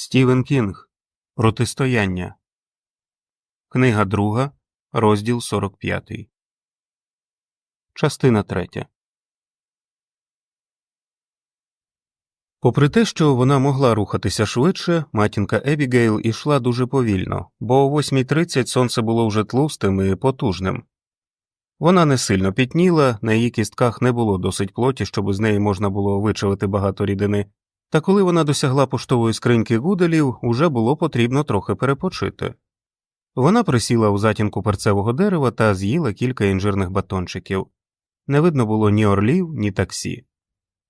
Стівен Кінг Протистояння. Книга друга, розділ 45. Частина третя. Попри те, що вона могла рухатися швидше, матінка Ебігейл ішла дуже повільно, бо о 8.30 сонце було вже тлустим і потужним. Вона не сильно пітніла, на її кістках не було досить плоті, щоб з неї можна було вичавити багато рідини, та коли вона досягла поштової скриньки гуделів, уже було потрібно трохи перепочити. Вона присіла у затінку перцевого дерева та з'їла кілька інжирних батончиків. Не видно було ні орлів, ні таксі.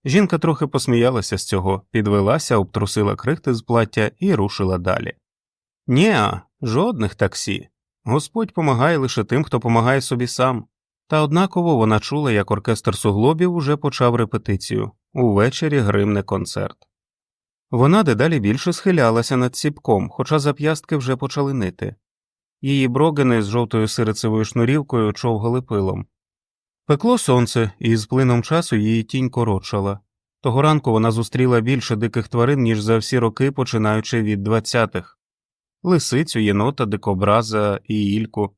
Жінка трохи посміялася з цього, підвелася, обтрусила крихти з плаття і рушила далі. Нєа, жодних таксі. Господь помагає лише тим, хто помагає собі сам. Та однаково вона чула, як оркестр суглобів уже почав репетицію увечері гримне концерт. Вона дедалі більше схилялася над ціпком, хоча зап'ястки вже почали нити. Її брогени з жовтою сирицевою шнурівкою човгали пилом. Пекло сонце, і з плином часу її тінь коротшала. Того ранку вона зустріла більше диких тварин, ніж за всі роки, починаючи від двадцятих лисицю, єнота, дикобраза і ільку.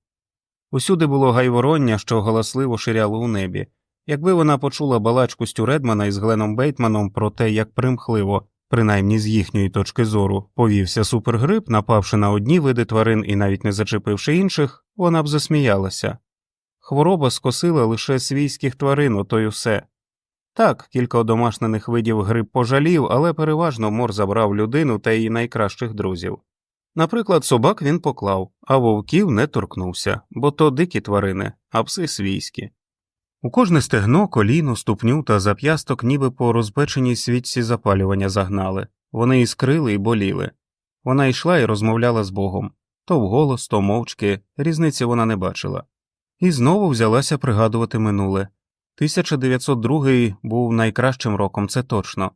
Усюди було гайвороння, що галасливо ширяло у небі. Якби вона почула балачку Стю Редмана із Гленом Бейтманом про те, як примхливо, принаймні з їхньої точки зору, повівся супергрип, напавши на одні види тварин і навіть не зачепивши інших, вона б засміялася. Хвороба скосила лише свійських тварин, ото й усе. Так, кілька одомашнених видів грип пожалів, але переважно мор забрав людину та її найкращих друзів. Наприклад, собак він поклав, а вовків не торкнувся, бо то дикі тварини, а пси свійські. У кожне стегно, коліно, ступню та зап'ясток ніби по розпеченій свічці запалювання загнали, вони іскрили і боліли. Вона йшла і розмовляла з Богом то вголос, то мовчки, різниці вона не бачила. І знову взялася пригадувати минуле. 1902 був найкращим роком, це точно.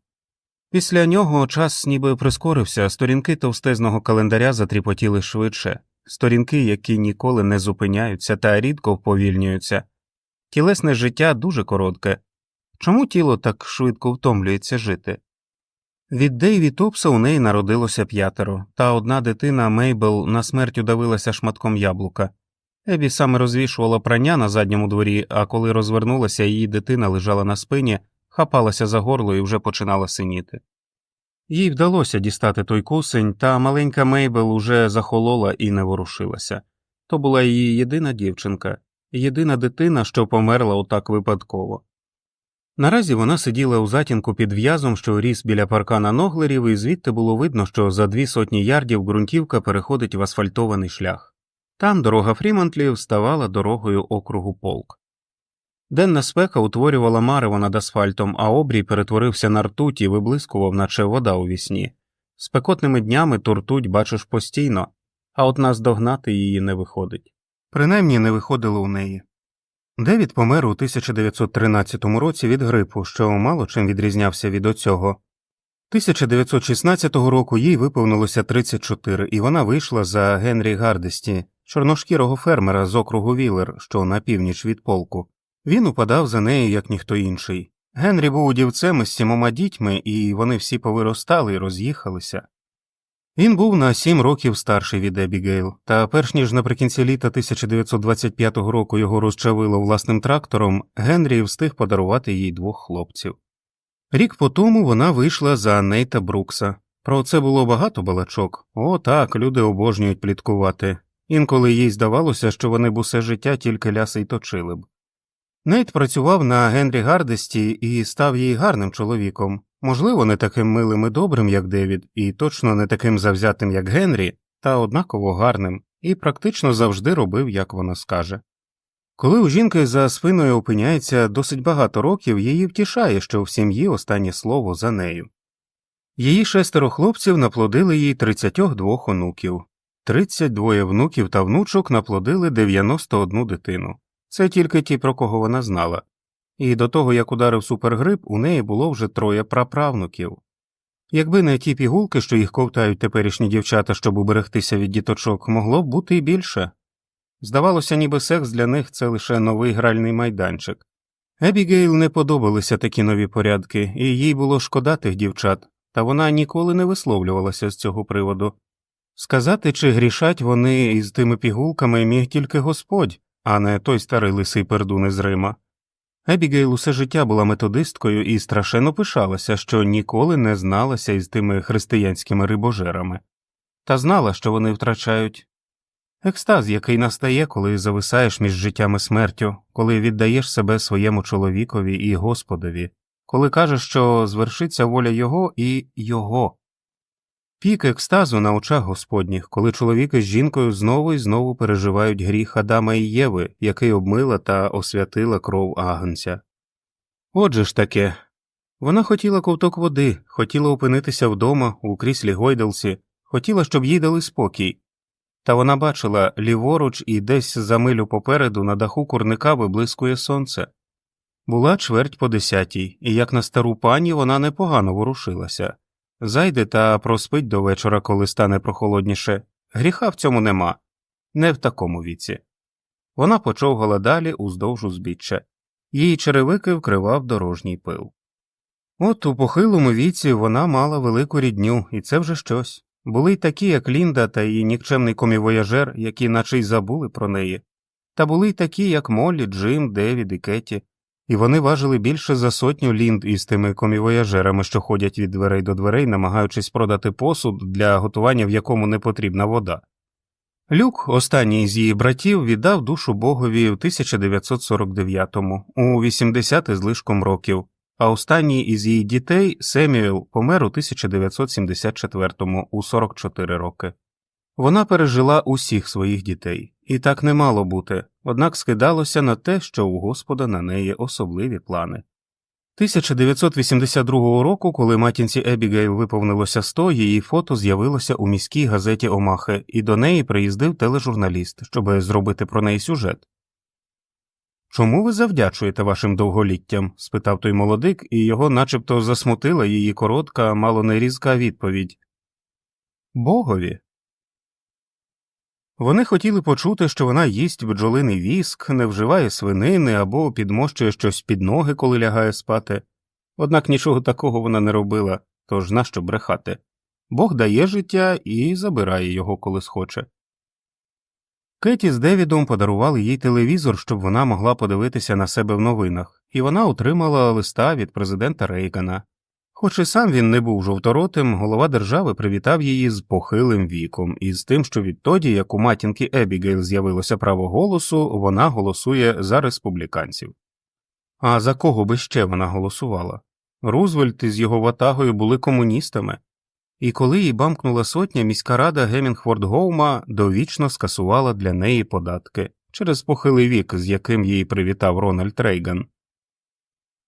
Після нього час ніби прискорився, сторінки товстезного календаря затріпотіли швидше, сторінки, які ніколи не зупиняються та рідко вповільнюються. Тілесне життя дуже коротке. Чому тіло так швидко втомлюється жити? Від Дейві Топса у неї народилося п'ятеро, та одна дитина Мейбл на смерть удавилася шматком яблука. Ебі саме розвішувала прання на задньому дворі, а коли розвернулася, її дитина лежала на спині, хапалася за горло і вже починала синіти. Їй вдалося дістати той кусень, та маленька Мейбл уже захолола і не ворушилася. То була її єдина дівчинка, єдина дитина, що померла отак випадково. Наразі вона сиділа у затінку під в'язом, що ріс біля паркана Ноглерів, і звідти було видно, що за дві сотні ярдів ґрунтівка переходить в асфальтований шлях. Там дорога Фрімонтлів ставала дорогою округу полк. Денна спека утворювала марево над асфальтом, а обрій перетворився на ртуть і виблискував, наче вода у вісні. Спекотними днями ту ртуть бачиш постійно, а от наздогнати її не виходить. Принаймні не виходило у неї. Девід помер у 1913 році від грипу, що мало чим відрізнявся від оцього. 1916 року їй виповнилося 34, і вона вийшла за Генрі Гардесті, чорношкірого фермера з округу Вілер, що на північ від полку. Він упадав за нею, як ніхто інший. Генрі був удівцем із сімома дітьми, і вони всі повиростали і роз'їхалися. Він був на сім років старший від Ебігейл, та перш ніж наприкінці літа 1925 року його розчавило власним трактором, Генрі встиг подарувати їй двох хлопців. Рік по тому вона вийшла за Нейта Брукса. Про це було багато балачок. О, так, люди обожнюють пліткувати. Інколи їй здавалося, що вони б усе життя тільки ляси й точили б. Нейт працював на Генрі Гардесті і став їй гарним чоловіком, можливо, не таким милим і добрим, як Девід, і точно не таким завзятим, як Генрі, та однаково гарним, і практично завжди робив, як вона скаже. Коли у жінки за спиною опиняється досить багато років, її втішає, що в сім'ї останнє слово за нею. Її шестеро хлопців наплодили їй 32 онуків, 32 внуків та внучок наплодили 91 дитину. Це тільки ті, про кого вона знала, і до того як ударив супергрип, у неї було вже троє праправнуків. Якби не ті пігулки, що їх ковтають теперішні дівчата, щоб уберегтися від діточок, могло б бути і більше. Здавалося, ніби секс для них це лише новий гральний майданчик. Ебігейл не подобалися такі нові порядки, і їй було шкода тих дівчат, та вона ніколи не висловлювалася з цього приводу. Сказати, чи грішать вони із тими пігулками міг тільки Господь, а не той старий лисий пердун із Рима. Ебігейл усе життя була методисткою і страшенно пишалася, що ніколи не зналася із тими християнськими рибожерами, та знала, що вони втрачають екстаз, який настає, коли зависаєш між життям і смертю, коли віддаєш себе своєму чоловікові і Господові, коли кажеш, що звершиться воля його і його. Пік екстазу на очах Господніх, коли чоловік із жінкою знову і знову переживають гріх Адама і Єви, який обмила та освятила кров агнця. Отже ж таке. Вона хотіла ковток води, хотіла опинитися вдома у кріслі Гойделсі, хотіла, щоб їй дали спокій. Та вона бачила ліворуч і десь за милю попереду на даху курника виблискує сонце. Була чверть по десятій, і як на стару пані вона непогано ворушилася. Зайде та проспить до вечора, коли стане прохолодніше. Гріха в цьому нема, не в такому віці. Вона почовгала далі уздовж узбіччя. Її черевики вкривав дорожній пил. От у похилому віці вона мала велику рідню, і це вже щось. Були й такі, як Лінда та її нікчемний комівояжер, які наче й забули про неї, та були й такі, як Моллі, Джим, Девід і Кетті, і вони важили більше за сотню лінд із тими комівояжерами, що ходять від дверей до дверей, намагаючись продати посуд, для готування в якому не потрібна вода. Люк, останній з її братів, віддав душу Богові в 1949-му, у 80 з лишком років, а останній із її дітей Семюел помер у 1974-му у 44 роки. Вона пережила усіх своїх дітей, і так не мало бути, однак скидалося на те, що у Господа на неї особливі плани. 1982 року, коли матінці Ебігейл виповнилося 100, її фото з'явилося у міській газеті Омахи, і до неї приїздив тележурналіст, щоб зробити про неї сюжет. Чому ви завдячуєте вашим довголіттям? спитав той молодик, і його начебто засмутила її коротка, мало не різка відповідь. Богові. Вони хотіли почути, що вона їсть бджолиний віск, не вживає свинини або підмощує щось під ноги, коли лягає спати. Однак нічого такого вона не робила, тож нащо брехати. Бог дає життя і забирає його, коли схоче. Кеті з Девідом подарували їй телевізор, щоб вона могла подивитися на себе в новинах, і вона отримала листа від президента Рейгана. Хоч і сам він не був жовторотим, голова держави привітав її з похилим віком і з тим, що відтоді, як у матінки Ебігейл з'явилося право голосу, вона голосує за республіканців. А за кого би ще вона голосувала? Рузвельт із його ватагою були комуністами, і коли їй бамкнула сотня, міська рада Гемінгфорд Гоума довічно скасувала для неї податки через похилий вік, з яким її привітав Рональд Рейган.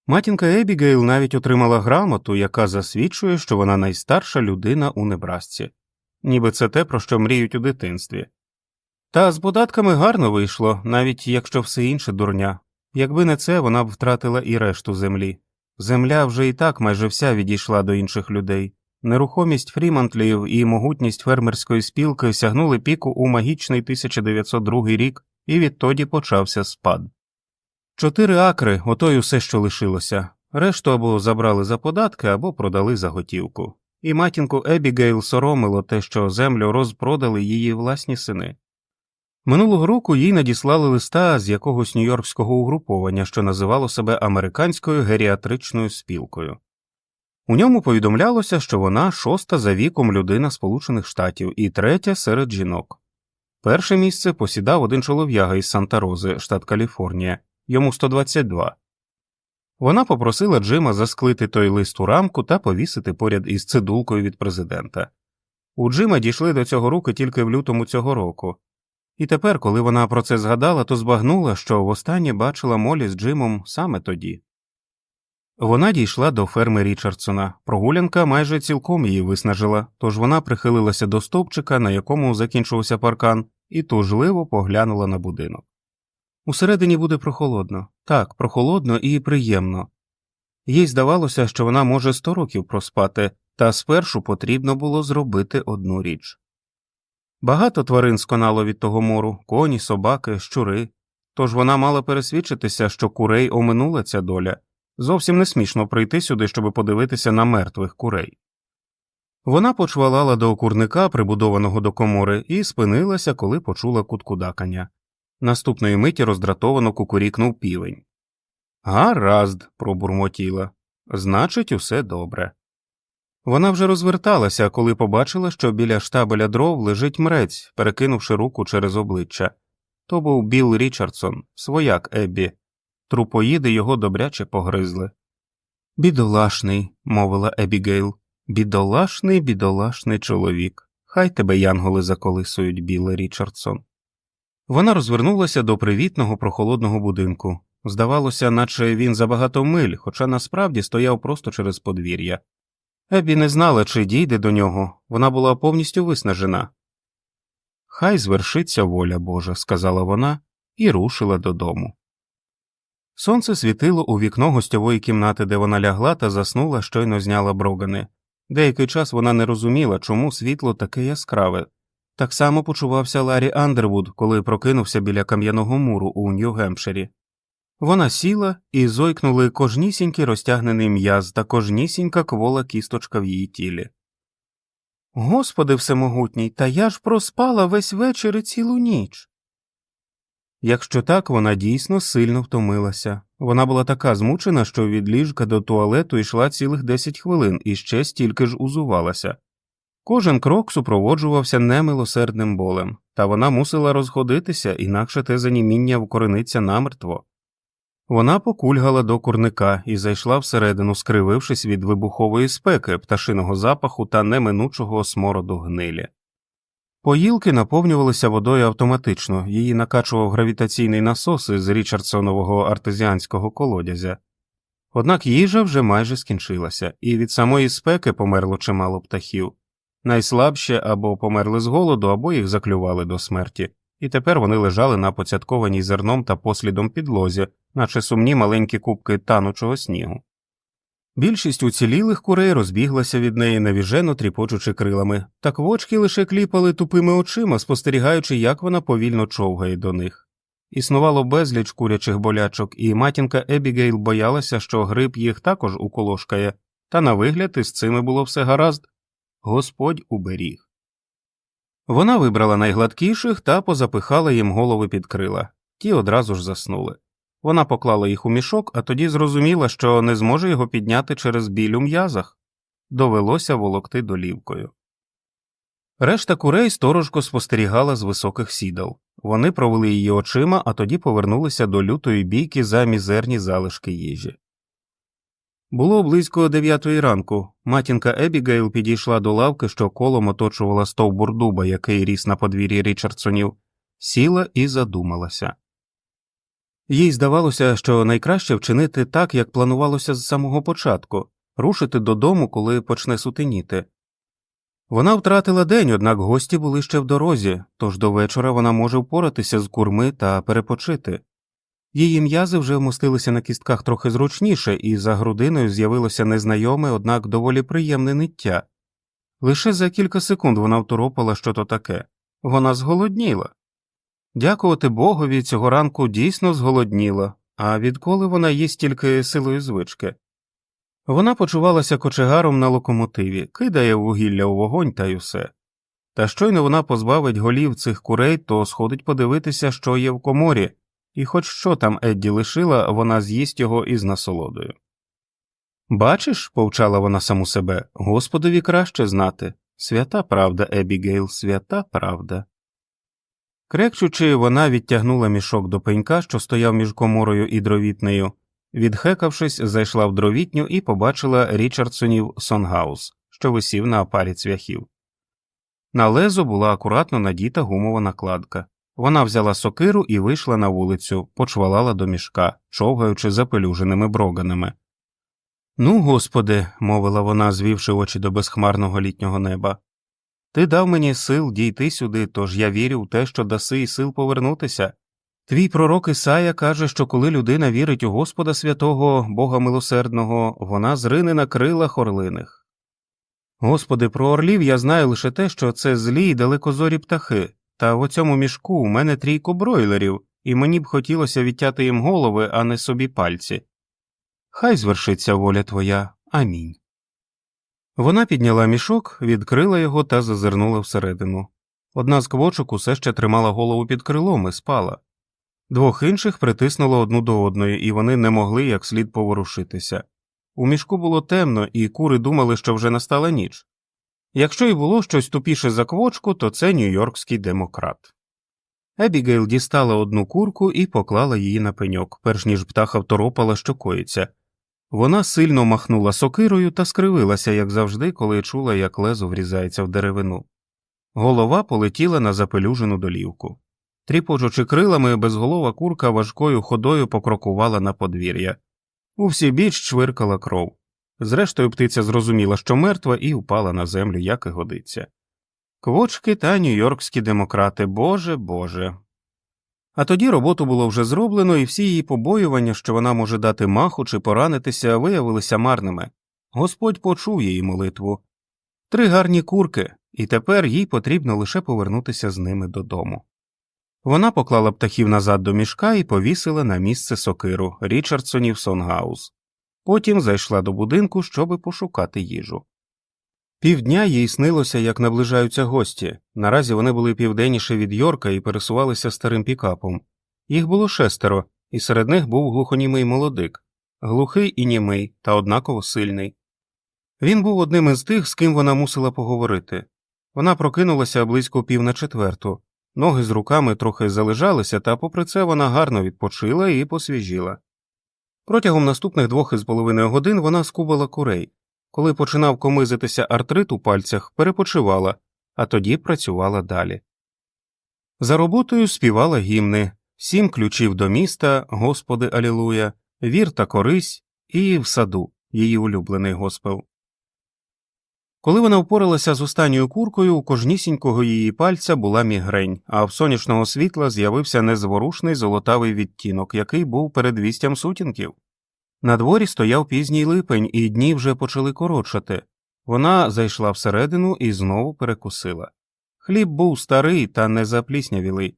Матінка Ебігейл навіть отримала грамоту, яка засвідчує, що вона найстарша людина у Небрасці, ніби це те, про що мріють у дитинстві. Та з податками гарно вийшло, навіть якщо все інше дурня. Якби не це, вона б втратила і решту землі. Земля вже і так майже вся відійшла до інших людей. Нерухомість Фрімантлів і могутність фермерської спілки сягнули піку у магічний 1902 рік, і відтоді почався спад. Чотири акри ото й усе, що лишилося, решту або забрали за податки, або продали за готівку. І матінку Ебігейл соромило те, що землю розпродали її власні сини. Минулого року їй надіслали листа з якогось нью-йоркського угруповання, що називало себе американською геріатричною спілкою. У ньому повідомлялося, що вона шоста за віком людина Сполучених Штатів і третя серед жінок. Перше місце посідав один чолов'яга із Санта Рози, штат Каліфорнія, йому 122. Вона попросила Джима засклити той лист у рамку та повісити поряд із цидулкою від президента. У Джима дійшли до цього руки тільки в лютому цього року, і тепер, коли вона про це згадала, то збагнула, що востаннє бачила Молі з Джимом саме тоді. Вона дійшла до ферми Річардсона. Прогулянка майже цілком її виснажила, тож вона прихилилася до стовпчика, на якому закінчувався паркан, і тужливо поглянула на будинок. Усередині буде прохолодно, так, прохолодно і приємно. Їй здавалося, що вона може сто років проспати, та спершу потрібно було зробити одну річ. Багато тварин сконало від того мору коні, собаки, щури, тож вона мала пересвідчитися, що курей оминула ця доля. Зовсім не смішно прийти сюди, щоб подивитися на мертвих курей. Вона почвалала до окурника, прибудованого до комори, і спинилася, коли почула куткудакання. Наступної миті роздратовано кукурікнув півень. Гаразд, пробурмотіла. Значить, усе добре. Вона вже розверталася, коли побачила, що біля штабеля дров лежить мрець, перекинувши руку через обличчя. То був Білл Річардсон, свояк Еббі. Трупоїди його добряче погризли. Бідолашний, мовила Ебігейл. Бідолашний, бідолашний чоловік. Хай тебе янголи заколисують, Біле Річардсон. Вона розвернулася до привітного прохолодного будинку. Здавалося, наче він за багато миль, хоча насправді стояв просто через подвір'я. Ебі не знала, чи дійде до нього, вона була повністю виснажена. Хай звершиться воля Божа, сказала вона і рушила додому. Сонце світило у вікно гостьової кімнати, де вона лягла та заснула, щойно зняла брогани. Деякий час вона не розуміла, чому світло таке яскраве. Так само почувався Ларі Андервуд, коли прокинувся біля кам'яного муру у Нью-Гемпширі. Вона сіла і зойкнули кожнісінький розтягнений м'яз та кожнісінька квола кісточка в її тілі. Господи всемогутній, та я ж проспала весь вечір і цілу ніч. Якщо так, вона дійсно сильно втомилася. Вона була така змучена, що від ліжка до туалету йшла цілих 10 хвилин і ще стільки ж узувалася. Кожен крок супроводжувався немилосердним болем, та вона мусила розходитися, інакше те заніміння вкорениться намертво. Вона покульгала до курника і зайшла всередину, скривившись від вибухової спеки, пташиного запаху та неминучого смороду гнилі. Поїлки наповнювалися водою автоматично, її накачував гравітаційний насос із Річардсонового артезіанського колодязя. Однак їжа вже майже скінчилася, і від самої спеки померло чимало птахів. Найслабші або померли з голоду, або їх заклювали до смерті, і тепер вони лежали на поцяткованій зерном та послідом підлозі, наче сумні маленькі кубки танучого снігу. Більшість уцілілих курей розбіглася від неї навіжено тріпочучи крилами, та квочки лише кліпали тупими очима, спостерігаючи, як вона повільно човгає до них. Існувало безліч курячих болячок, і матінка Ебігейл боялася, що гриб їх також уколошкає, та на вигляд із цими було все гаразд Господь уберіг. Вона вибрала найгладкіших та позапихала їм голови під крила, ті одразу ж заснули. Вона поклала їх у мішок, а тоді зрозуміла, що не зможе його підняти через біль у м'язах. Довелося волокти долівкою. Решта курей сторожко спостерігала з високих сідал. Вони провели її очима, а тоді повернулися до лютої бійки за мізерні залишки їжі. Було близько дев'ятої ранку. Матінка Ебігейл підійшла до лавки, що колом оточувала стовбур дуба, який ріс на подвір'ї Річардсонів, сіла і задумалася. Їй здавалося, що найкраще вчинити так, як планувалося з самого початку рушити додому, коли почне сутеніти. Вона втратила день, однак гості були ще в дорозі, тож до вечора вона може впоратися з курми та перепочити. Її м'язи вже вмостилися на кістках трохи зручніше, і за грудиною з'явилося незнайоме, однак доволі приємне ниття. Лише за кілька секунд вона второпала, що то таке вона зголодніла. Дякувати Богові, цього ранку дійсно зголодніла, а відколи вона їсть тільки силою звички. Вона почувалася кочегаром на локомотиві, кидає вугілля у вогонь та й усе. Та щойно вона позбавить голів цих курей, то сходить подивитися, що є в коморі, і хоч що там Едді лишила, вона з'їсть його із насолодою. Бачиш, повчала вона саму себе, Господові краще знати. Свята правда, Ебігейл, свята правда. Крекчучи, вона відтягнула мішок до пенька, що стояв між коморою і дровітнею. Відхекавшись, зайшла в дровітню і побачила Річардсонів Сонгаус, що висів на парі цвяхів. На лезо була акуратно надіта гумова накладка. Вона взяла сокиру і вийшла на вулицю, почвалала до мішка, човгаючи запелюженими броганами. Ну, господи, мовила вона, звівши очі до безхмарного літнього неба. Ти дав мені сил дійти сюди, тож я вірю в те, що даси і сил повернутися. Твій пророк Ісая каже, що коли людина вірить у Господа святого, Бога милосердного, вона зрине на крилах орлиних. Господи, про орлів я знаю лише те, що це злі й далекозорі птахи, та в оцьому мішку у мене трійко бройлерів, і мені б хотілося відтяти їм голови, а не собі пальці. Хай звершиться воля твоя. Амінь. Вона підняла мішок, відкрила його та зазирнула всередину. Одна з квочок усе ще тримала голову під крилом і спала. Двох інших притиснуло одну до одної, і вони не могли як слід поворушитися. У мішку було темно, і кури думали, що вже настала ніч. Якщо й було щось тупіше за квочку, то це нью-йоркський демократ. Ебігейл дістала одну курку і поклала її на пеньок, перш ніж птаха второпала, що коїться. Вона сильно махнула сокирою та скривилася, як завжди, коли чула, як лезо врізається в деревину. Голова полетіла на запелюжену долівку. Тріпочучи крилами, безголова курка важкою ходою покрокувала на подвір'я. У всі біч чвиркала кров. Зрештою, птиця зрозуміла, що мертва, і впала на землю, як і годиться. Квочки та нью-йоркські демократи, Боже Боже. А тоді роботу було вже зроблено, і всі її побоювання, що вона може дати маху чи поранитися, виявилися марними. Господь почув її молитву. Три гарні курки, і тепер їй потрібно лише повернутися з ними додому. Вона поклала птахів назад до мішка і повісила на місце сокиру Річардсонів Сонгаус. Потім зайшла до будинку, щоби пошукати їжу. Півдня їй снилося, як наближаються гості. Наразі вони були південніше від Йорка і пересувалися старим пікапом. Їх було шестеро, і серед них був глухонімий молодик, глухий і німий, та однаково сильний. Він був одним із тих, з ким вона мусила поговорити. Вона прокинулася близько пів на четверту, ноги з руками трохи залежалися, та попри це вона гарно відпочила і посвіжіла. Протягом наступних двох із половиною годин вона скубала курей. Коли починав комизитися артрит у пальцях, перепочивала, а тоді працювала далі. За роботою співала гімни сім ключів до міста, Господи Алілуя, вір та корись і в саду, її улюблений госпел. Коли вона впоралася з останньою куркою, у кожнісінького її пальця була мігрень, а в сонячного світла з'явився незворушний золотавий відтінок, який був передвістям сутінків. На дворі стояв пізній липень, і дні вже почали коротшати. Вона зайшла всередину і знову перекусила. Хліб був старий та не запліснявілий.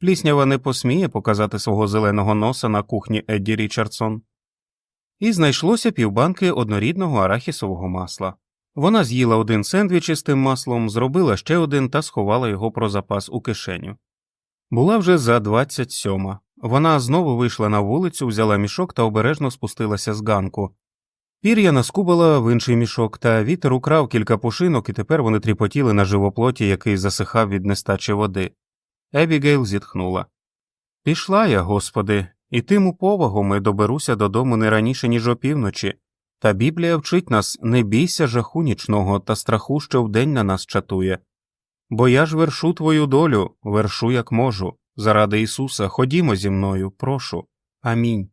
Пліснява не посміє показати свого зеленого носа на кухні Едді Річардсон. І знайшлося півбанки однорідного арахісового масла. Вона з'їла один сендвіч із тим маслом, зробила ще один та сховала його про запас у кишеню. Була вже за двадцять сьома. Вона знову вийшла на вулицю, взяла мішок та обережно спустилася з ганку. Пір'я наскубала в інший мішок, та вітер украв кілька пушинок, і тепер вони тріпотіли на живоплоті, який засихав від нестачі води. Ебігейл зітхнула. Пішла я, господи, і тим у повагу ми доберуся додому не раніше, ніж опівночі. Та Біблія вчить нас не бійся жаху нічного та страху, що вдень на нас чатує. Бо я ж вершу твою долю, вершу як можу. Заради Ісуса, ходімо зі мною, прошу. Амінь.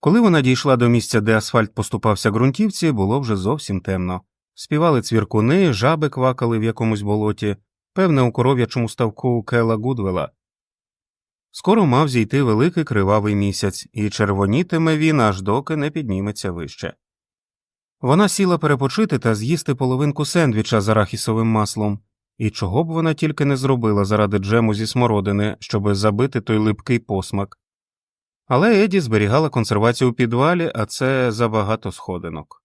Коли вона дійшла до місця, де асфальт поступався ґрунтівці, було вже зовсім темно. Співали цвіркуни, жаби квакали в якомусь болоті, певне, у коров'ячому ставку Кела Гудвела. Скоро мав зійти великий кривавий місяць, і червонітиме він аж доки не підніметься вище. Вона сіла перепочити та з'їсти половинку сендвіча з арахісовим маслом, і чого б вона тільки не зробила заради джему зі смородини, щоби забити той липкий посмак. Але Еді зберігала консервацію у підвалі, а це забагато сходинок.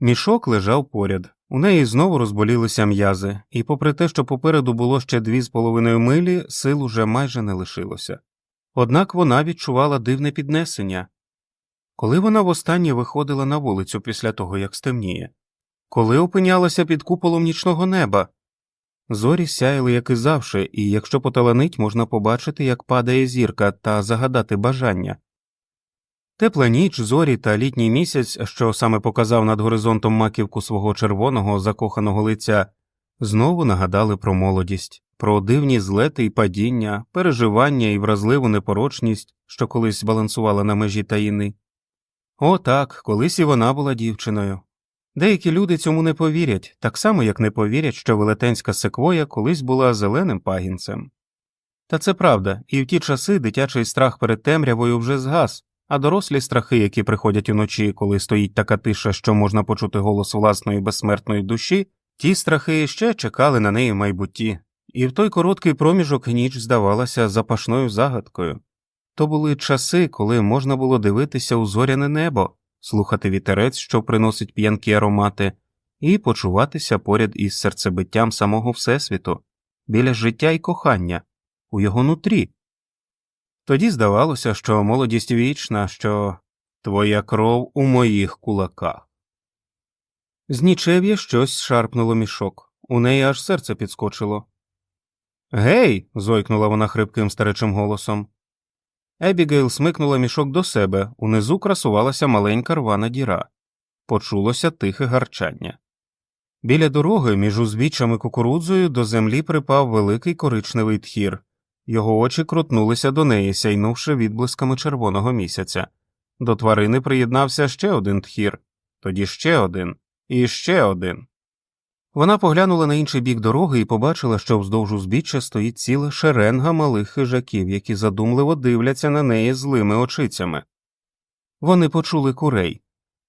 Мішок лежав поряд, у неї знову розболілися м'язи, і, попри те, що попереду було ще дві з половиною милі, сил уже майже не лишилося. Однак вона відчувала дивне піднесення. Коли вона востаннє виходила на вулицю після того, як стемніє, коли опинялася під куполом нічного неба, зорі сяяли, як і завше, і якщо поталанить, можна побачити, як падає зірка та загадати бажання. Тепла ніч, зорі та літній місяць, що саме показав над горизонтом маківку свого червоного закоханого лиця, знову нагадали про молодість, про дивні злети й падіння, переживання і вразливу непорочність, що колись балансувала на межі таїни. О, так, колись і вона була дівчиною. Деякі люди цьому не повірять, так само як не повірять, що велетенська секвоя колись була зеленим пагінцем. Та це правда, і в ті часи дитячий страх перед темрявою вже згас, а дорослі страхи, які приходять уночі, коли стоїть така тиша, що можна почути голос власної безсмертної душі, ті страхи ще чекали на неї в майбутті, і в той короткий проміжок ніч здавалася запашною загадкою. То були часи, коли можна було дивитися у зоряне небо, слухати вітерець, що приносить п'янкі аромати, і почуватися поряд із серцебиттям самого Всесвіту, біля життя і кохання, у його нутрі. Тоді здавалося, що молодість вічна, що твоя кров у моїх кулаках. З нічев'я щось шарпнуло мішок, у неї аж серце підскочило. Гей. зойкнула вона хрипким старечим голосом. Ебігейл смикнула мішок до себе, унизу красувалася маленька рвана діра. Почулося тихе гарчання. Біля дороги між узбіччями кукурудзою до землі припав великий коричневий тхір. Його очі крутнулися до неї, сяйнувши відблисками червоного місяця. До тварини приєднався ще один тхір, тоді ще один, і ще один. Вона поглянула на інший бік дороги і побачила, що вздовж узбіччя стоїть ціла шеренга малих хижаків, які задумливо дивляться на неї злими очицями. Вони почули курей.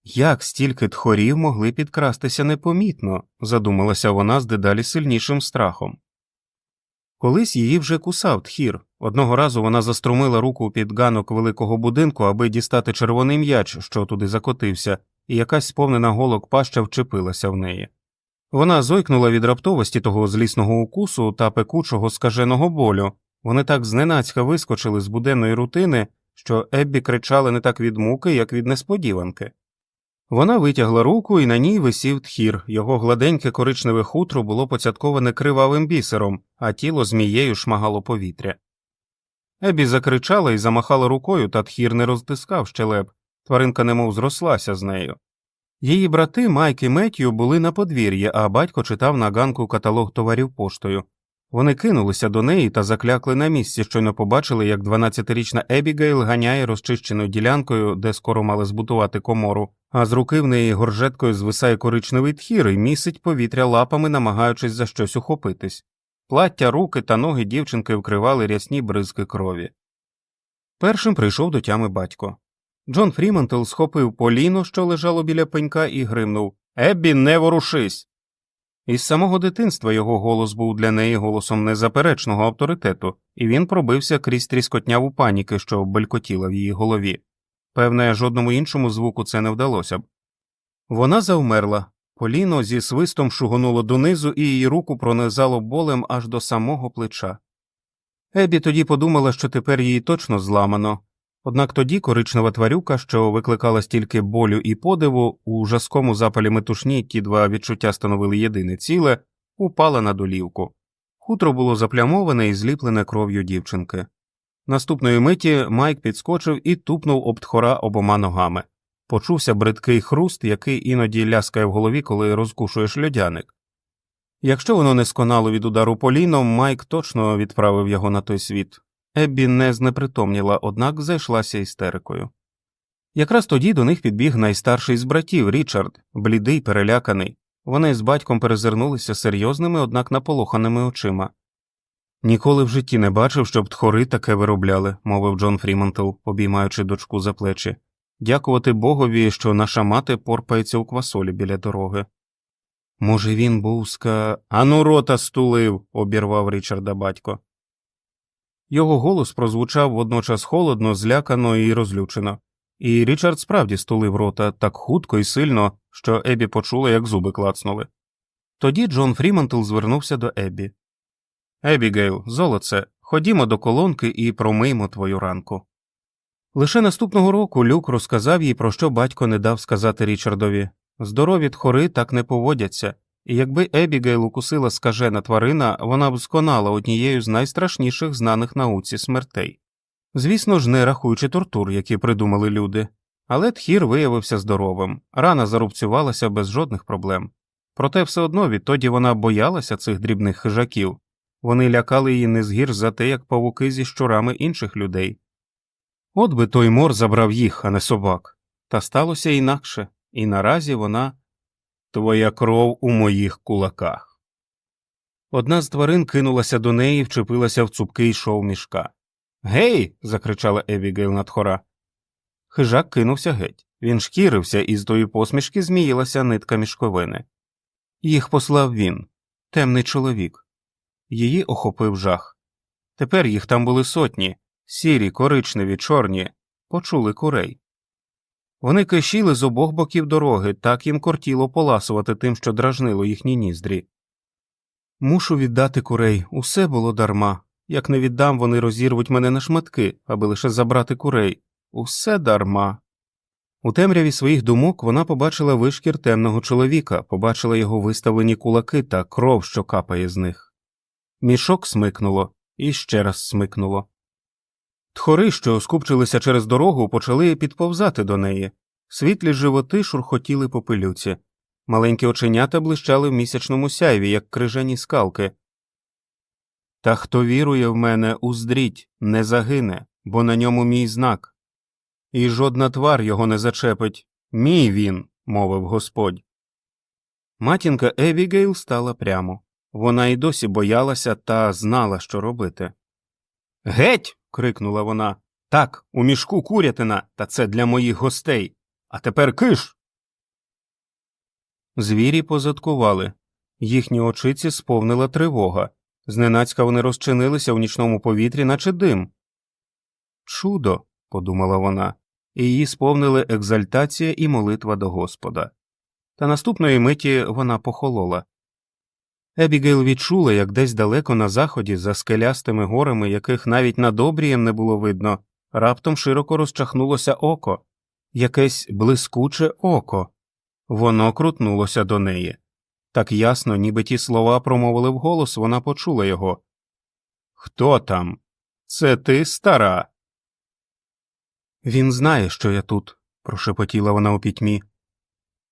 Як стільки тхорів могли підкрастися непомітно, задумалася вона з дедалі сильнішим страхом. Колись її вже кусав тхір. Одного разу вона заструмила руку під ганок великого будинку, аби дістати червоний м'яч, що туди закотився, і якась сповнена голок паща вчепилася в неї. Вона зойкнула від раптовості того злісного укусу та пекучого скаженого болю. Вони так зненацька вискочили з буденної рутини, що Еббі кричали не так від муки, як від несподіванки. Вона витягла руку і на ній висів тхір, його гладеньке коричневе хутро було поцятковане кривавим бісером, а тіло змією шмагало повітря. Ебі закричала і замахала рукою, та тхір не розтискав щелеп, тваринка немов зрослася з нею. Її брати Майк і Меттью були на подвір'ї, а батько читав на ганку каталог товарів поштою. Вони кинулися до неї та заклякли на місці, щойно побачили, як 12-річна Ебігейл ганяє розчищеною ділянкою, де скоро мали збутувати комору, а з руки в неї горжеткою звисає коричневий тхір і місить повітря лапами, намагаючись за щось ухопитись. Плаття, руки та ноги дівчинки вкривали рясні бризки крові. Першим прийшов до тями батько. Джон Фрімантел схопив поліно, що лежало біля пенька, і гримнув Еббі, не ворушись. Із самого дитинства його голос був для неї голосом незаперечного авторитету, і він пробився крізь тріскотняву паніки, що белькотіла в її голові. Певне, жодному іншому звуку це не вдалося б. Вона завмерла. Поліно зі свистом шугонуло донизу, і її руку пронизало болем аж до самого плеча. Ебі тоді подумала, що тепер її точно зламано, Однак тоді коричнева тварюка, що викликала стільки болю і подиву, у жаскому запалі метушні ті два відчуття становили єдине ціле, упала на долівку. Хутро було заплямоване і зліплене кров'ю дівчинки. Наступної миті Майк підскочив і тупнув об тхора обома ногами. Почувся бридкий хруст, який іноді ляскає в голові, коли розкушуєш льодяник. Якщо воно не сконало від удару поліном, Майк точно відправив його на той світ. Еббі не знепритомніла, однак зайшлася істерикою. Якраз тоді до них підбіг найстарший з братів Річард, блідий, переляканий. Вони з батьком перезирнулися серйозними, однак наполоханими очима. Ніколи в житті не бачив, щоб тхори таке виробляли, мовив Джон Фрімонтел, обіймаючи дочку за плечі. Дякувати богові, що наша мати порпається у квасолі біля дороги. Може, він був ска. Ану, рота стулив, обірвав Річарда батько. Його голос прозвучав водночас холодно, злякано і розлючено, і Річард справді стулив рота так хутко і сильно, що Ебі почула, як зуби клацнули. Тоді Джон Фрімантл звернувся до Ебі. Ебігейл, золоце, ходімо до колонки і промиймо твою ранку. Лише наступного року Люк розказав їй, про що батько не дав сказати Річардові здорові тхори так не поводяться, і якби Ебігейл укусила скажена тварина, вона б сконала однією з найстрашніших знаних науці смертей. Звісно ж, не рахуючи тортур, які придумали люди, але тхір виявився здоровим, рана зарубцювалася без жодних проблем. Проте все одно відтоді вона боялася цих дрібних хижаків, вони лякали її не згірш за те, як павуки зі щурами інших людей. От би той мор забрав їх, а не собак, та сталося інакше, і наразі вона Твоя кров у моїх кулаках. Одна з тварин кинулася до неї вчепилася в цупкий шов мішка. Гей. закричала Евігейл над хора. Хижак кинувся геть. Він шкірився, і з тої посмішки зміїлася нитка мішковини. Їх послав він, темний чоловік. Її охопив жах. Тепер їх там були сотні, сірі, коричневі, чорні, почули курей. Вони кишіли з обох боків дороги, так їм кортіло поласувати тим, що дражнило їхні ніздрі. Мушу віддати курей, усе було дарма. Як не віддам, вони розірвуть мене на шматки, аби лише забрати курей. Усе дарма. У темряві своїх думок вона побачила вишкір темного чоловіка, побачила його виставлені кулаки та кров, що капає з них. Мішок смикнуло і ще раз смикнуло. Тхори, що скупчилися через дорогу, почали підповзати до неї. Світлі животи шурхотіли по пилюці. Маленькі оченята блищали в місячному сяйві, як крижані скалки. Та хто вірує в мене, уздріть, не загине, бо на ньому мій знак. І жодна твар його не зачепить. Мій він, мовив господь. Матінка Евігейл стала прямо. Вона й досі боялася та знала, що робити. Геть. крикнула вона. Так, у мішку курятина, та це для моїх гостей. А тепер киш. Звірі позадкували. Їхні очиці сповнила тривога. Зненацька вони розчинилися у нічному повітрі, наче дим. Чудо, подумала вона, і її сповнили екзальтація і молитва до Господа. Та наступної миті вона похолола. Ебігейл відчула, як десь далеко на заході, за скелястими горами, яких навіть над обрієм не було видно, раптом широко розчахнулося око, якесь блискуче око. Воно крутнулося до неї. Так ясно, ніби ті слова промовили вголос, вона почула його. Хто там? Це ти, стара? Він знає, що я тут, прошепотіла вона у пітьмі.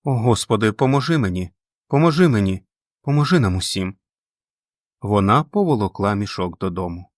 О, Господи, поможи мені, поможи мені, поможи нам усім. Вона поволокла мішок додому.